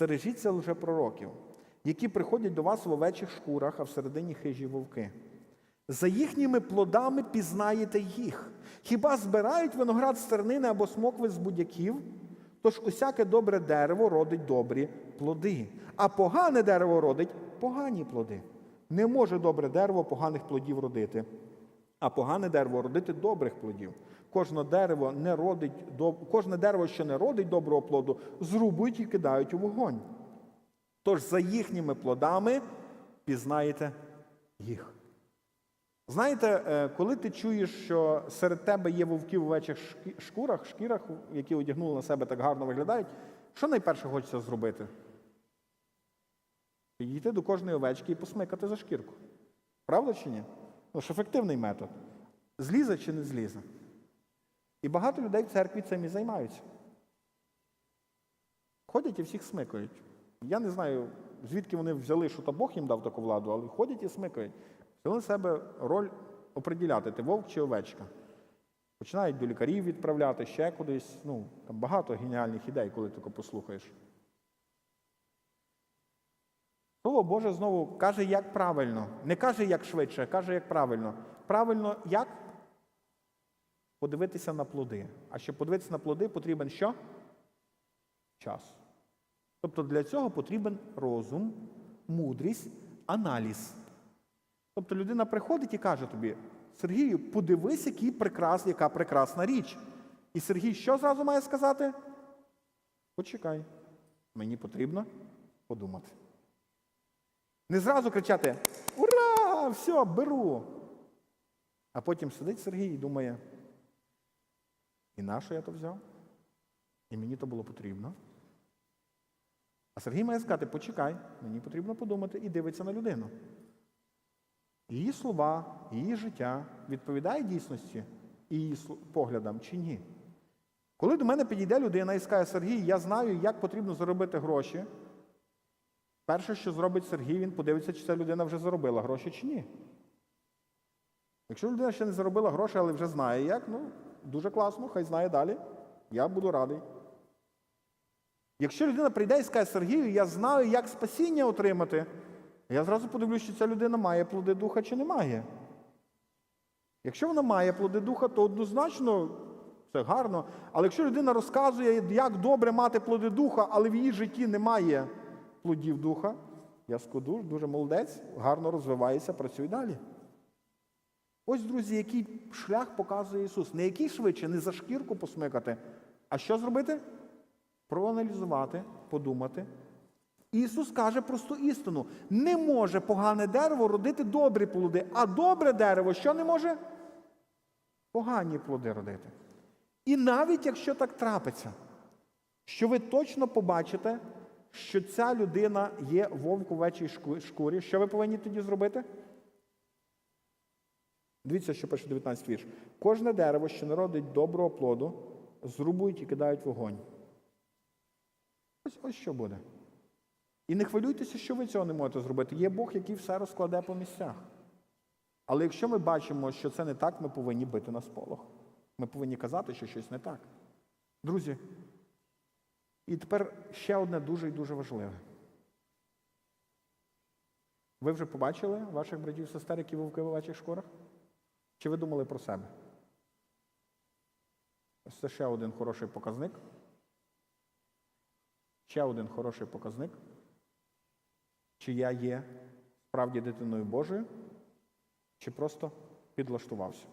Стережіться лжепророків, які приходять до вас в овечих шкурах, а всередині хижі вовки. За їхніми плодами пізнаєте їх. Хіба збирають виноград з тернини або смокви з будяків? Тож усяке добре дерево родить добрі плоди, а погане дерево родить погані плоди. Не може добре дерево поганих плодів родити, а погане дерево родити добрих плодів. Кожне дерево, не родить, кожне дерево, що не родить доброго плоду, зрубують і кидають у вогонь. Тож за їхніми плодами пізнаєте їх. Знаєте, е, коли ти чуєш, що серед тебе є вовки в овечих шкурах, шкірах, які одягнули на себе так гарно виглядають, що найперше хочеться зробити? Підійти до кожної овечки і посмикати за шкірку. Правда чи ні? Ну, ж ефективний метод. Злізе чи не злізе? І багато людей в церкві цим і займаються. Ходять і всіх смикають. Я не знаю, звідки вони взяли, що то Бог їм дав таку владу, але ходять і смикають. Взяли на себе роль оприділяти, ти вовк чи овечка. Починають до лікарів відправляти, ще кудись. Ну, там багато геніальних ідей, коли тільки послухаєш. Слово Боже знову каже, як правильно. Не каже, як швидше, а каже, як правильно. Правильно як? Подивитися на плоди. А щоб подивитися на плоди, потрібен що? Час. Тобто для цього потрібен розум, мудрість, аналіз. Тобто людина приходить і каже тобі: Сергію, подивись, який прекрас, яка прекрасна річ. І Сергій що зразу має сказати? Почекай, мені потрібно подумати. Не зразу кричати Ура! Все, беру. А потім сидить Сергій і думає, і на що я то взяв? І мені то було потрібно. А Сергій має сказати, почекай, мені потрібно подумати, і дивиться на людину. Її слова, її життя відповідає дійсності і її поглядам чи ні. Коли до мене підійде людина і скаже, Сергій, я знаю, як потрібно заробити гроші. Перше, що зробить Сергій, він подивиться, чи ця людина вже заробила гроші чи ні. Якщо людина ще не заробила гроші, але вже знає як, ну дуже класно, хай знає далі. Я буду радий. Якщо людина прийде і скаже, Сергію, я знаю, як спасіння отримати, я зразу подивлюсь, чи ця людина має плоди духа чи не має. Якщо вона має плоди духа, то однозначно це гарно. Але якщо людина розказує, як добре мати плоди духа, але в її житті немає плодів духа, я скажу, дуже молодець, гарно розвивається, працюй далі. Ось, друзі, який шлях показує Ісус. Не який швидше, не за шкірку посмикати, а що зробити? Проаналізувати, подумати. І Ісус каже просту істину: не може погане дерево родити добрі плоди, а добре дерево що не може? Погані плоди родити. І навіть якщо так трапиться, що ви точно побачите, що ця людина є вовк у вечій шкурі, що ви повинні тоді зробити? Дивіться, що пише 19 вірш. Кожне дерево, що не родить доброго плоду, зрубують і кидають вогонь. Ось, ось що буде. І не хвилюйтеся, що ви цього не можете зробити. Є Бог, який все розкладе по місцях. Але якщо ми бачимо, що це не так, ми повинні бити на сполох. Ми повинні казати, що щось не так. Друзі, і тепер ще одне дуже і дуже важливе. Ви вже побачили ваших братів і сестер, які вовки в овечих шкурах? Чи ви думали про себе? Це ще один хороший показник. Ще один хороший показник. Чи я є справді дитиною Божою, чи просто підлаштувався.